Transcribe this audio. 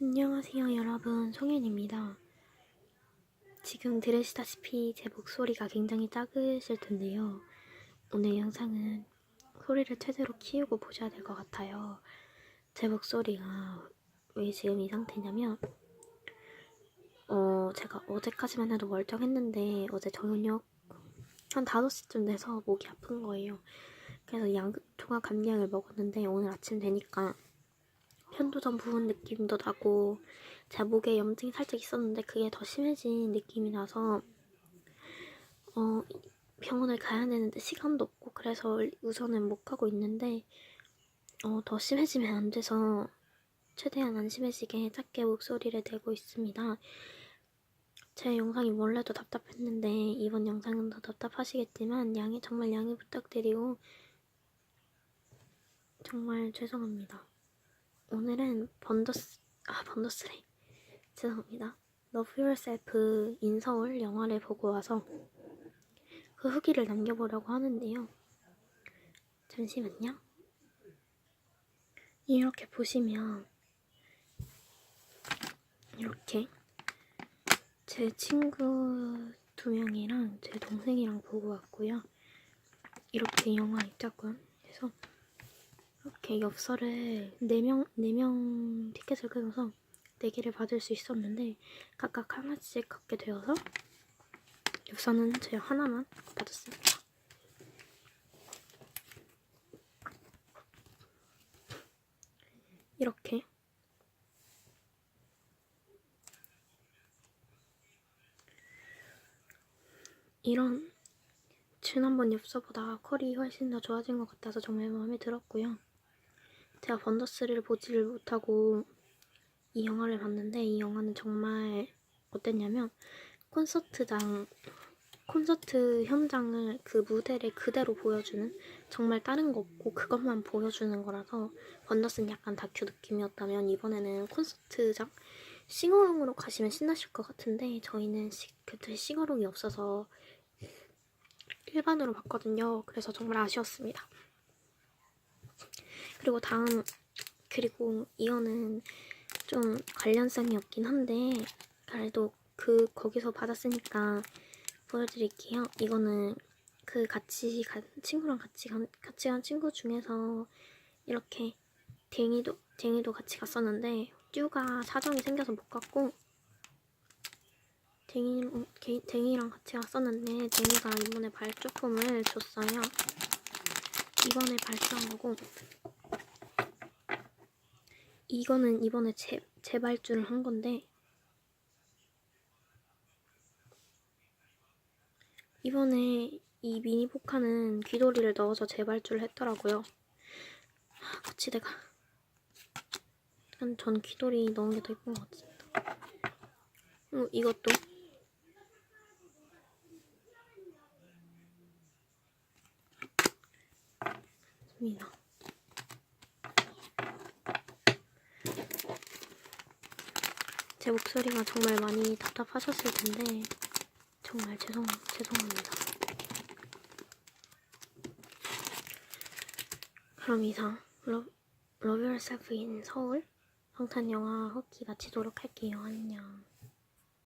안녕하세요 여러분 송현입니다. 지금 들으시다시피 제 목소리가 굉장히 작으실 텐데요. 오늘 영상은 소리를 최대로 키우고 보셔야 될 것 같아요. 제 목소리가 왜 지금 이 상태냐면 어 제가 어제까지만 해도 멀쩡했는데 어제 저녁 한 5시쯤 돼서 목이 아픈 거예요. 그래서 양 종합 감량을 먹었는데 오늘 아침 되니까 편도전 부은 느낌도 나고 제 목에 염증이 살짝 있었는데 그게 더 심해진 느낌이 나서 어 병원을 가야 되는데 시간도 없고 그래서 우선은 못 가고 있는데 어 더 심해지면 안 돼서 최대한 안 심해지게 작게 목소리를 내고 있습니다. 제 영상이 원래도 답답했는데 이번 영상은 더 답답하시겠지만 양해 정말 양해 부탁드리고 정말 죄송합니다. 오늘은 번더스 아 번더스래 죄송합니다. Love Yourself 인 서울 영화를 보고 와서 그 후기를 남겨보려고 하는데요. 잠시만요. 이렇게 보시면 이렇게 제 친구 두 명이랑 제 동생이랑 보고 왔고요. 이렇게 영화 입장권 해서 이렇게 엽서를 4명, 4명 티켓을 끊어서 4개를 받을 수 있었는데 각각 하나씩 갖게 되어서 엽서는 제가 하나만 받았습니다. 이렇게 이런 지난번 엽서보다 컬이 훨씬 더 좋아진 것 같아서 정말 마음에 들었고요. 제가 번더스를 보지를 못하고 이 영화를 봤는데 이 영화는 정말 어땠냐면 콘서트장 콘서트 현장을 그 무대를 그대로 보여주는 정말 다른 거 없고 그것만 보여주는 거라서 번더스는 약간 다큐 느낌이었다면 이번에는 콘서트장 싱어롱으로 가시면 신나실 것 같은데 저희는 시, 그때 싱어롱이 없어서 일반으로 봤거든요. 그래서 정말 아쉬웠습니다. 그리고 다음 그리고 이거는 좀 관련성이 없긴 한데 그래도 그 거기서 받았으니까 보여드릴게요. 이거는 그 같이 간 친구랑 같이 간 같이 간 친구 중에서 이렇게 댕이도 댕이도 같이 갔었는데 듀가 사정이 생겨서 못 갔고 댕이 게- 댕이랑 같이 갔었는데 댕이가 이번에 발주품을 줬어요. 이번에 발주한 거고 이거는 이번에 재, 재발주를 한 건데 이번에 이 미니 포카는 귀돌이를 넣어서 재발주를 했더라고요. 하, 같이 내가 전, 전 귀돌이 넣은 게 더 예쁜 것 같습니다. 어, 이것도 입니다. 제 목소리가 정말 많이 답답하셨을 텐데 정말 죄송 죄송합니다. 그럼 이상 러, Love Yourself in 서울 성탄 영화 후기 마치도록 할게요. 안녕.